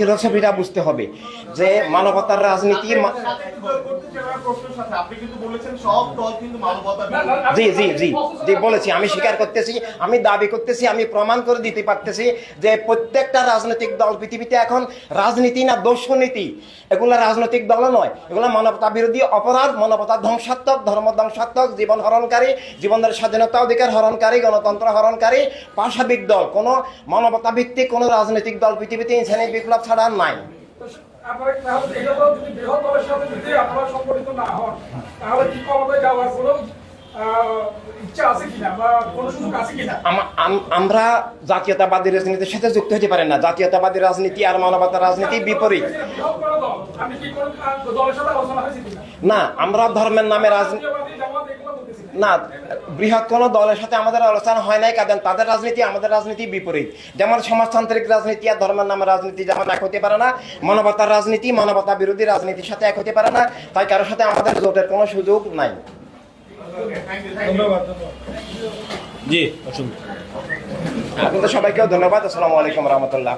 ফিলোসফিটা বুঝতে হবে যে মানবতার রাজনীতি। জি জি জি জি, বলেছি, আমি স্বীকার করতেছি, আমি দাবি করতেছি, আমি প্রমাণ করে দিতে পারতেছি যে প্রত্যেকটা রাজনৈতিক দল পৃথিবীতে এখন রাজনীতি না দর্শনীতি, এগুলো রাজনৈতিক দল নয়, এগুলো মানবতা বিরোধী অপরাধ, মানবতা ধ্বংসাত্মক, ধর্ম ধ্বংসাত্মক, জীবন হরণকারী, জীবনের স্বাধীনতা অধিকার হরণকারী, গণতন্ত্র হরণকারী, পাশাবিক দল, কোনো মানবতা ভিত্তিক কোনো রাজনৈতিক দল পৃথিবীতে ইনসানি বিপ্লব ছাড়া আর নাই আমরা জাতীয়তাবাদী রাজনীতির সাথে যুক্ত হতে পারেন না। জাতীয়তাবাদী রাজনীতি আর মানবতা রাজনীতি বিপরীত। না আমরা ধর্মের নামে রাজনীতি না। বৃহৎ কোনো দলের সাথে আমাদের আলোচনা হয় নাই কারণ তাদের রাজনীতি আমাদের রাজনীতি বিপরীত যেমন সমাজতান্ত্রিক রাজনীতি আর ধর্মের নামে রাজনীতি যেমন এক হতে পারে না মানবতার রাজনীতি মানবতা বিরোধী রাজনীতির সাথে এক হতে পারে না তাই কারোর সাথে আমাদের জোটের কোনো সুযোগ নাই. জি আপনাদের সবাইকেও ধন্যবাদ আসসালামু আলাইকুম রহমতুল্লাহ